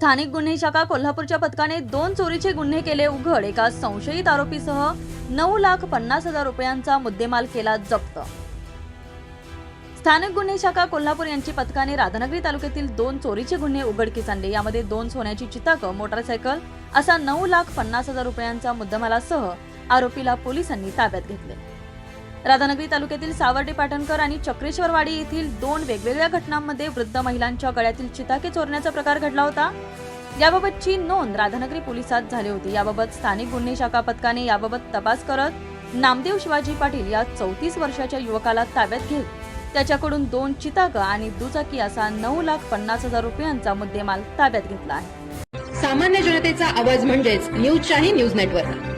स्थानिक गुन्हे शाखा कोल्हापूरच्या पथकाने दोन चोरीचे गुन्हे केले उघड. एका संशयित आरोपीसह नऊ लाख पन्नास हजार रुपयांचा मुद्देमाल केला जप्त. स्थानिक गुन्हे शाखा कोल्हापूर यांची पथकाने राधानगरी तालुक्यातील दोन चोरीचे गुन्हे उघडकीस आणले. यामध्ये दोन सोन्याची चिताकं मोटारसायकल असा नऊ लाख पन्नास हजार रुपयांचा मुद्देमालासह आरोपीला पोलिसांनी ताब्यात घेतले. राधानगरी तालुक्यातील सावर्डे पाटणकर आणि चक्रेश्वरवाडी येथील दोन वेगवेगळ्या घटनांमध्ये वृद्ध महिलांच्या गळ्यातील चिताके चोरण्याचा प्रकार घडला होता. याबाबतची नोंद राधानगरी पोलिसात झाली होती. याबाबत स्थानिक गुन्हे शाखा पथकाने याबाबत तपास करत नामदेव शिवाजी पाटील या चौतीस वर्षाच्या युवकाला ताब्यात घेत त्याच्याकडून दोन चिताक आणि दुचाकी असा नऊ लाख पन्नास हजार रुपयांचा मुद्देमाल ताब्यात घेतला आहे. सामान्य जनतेचा आवाज म्हणजेच न्यूज शाही न्यूज नेटवर्क.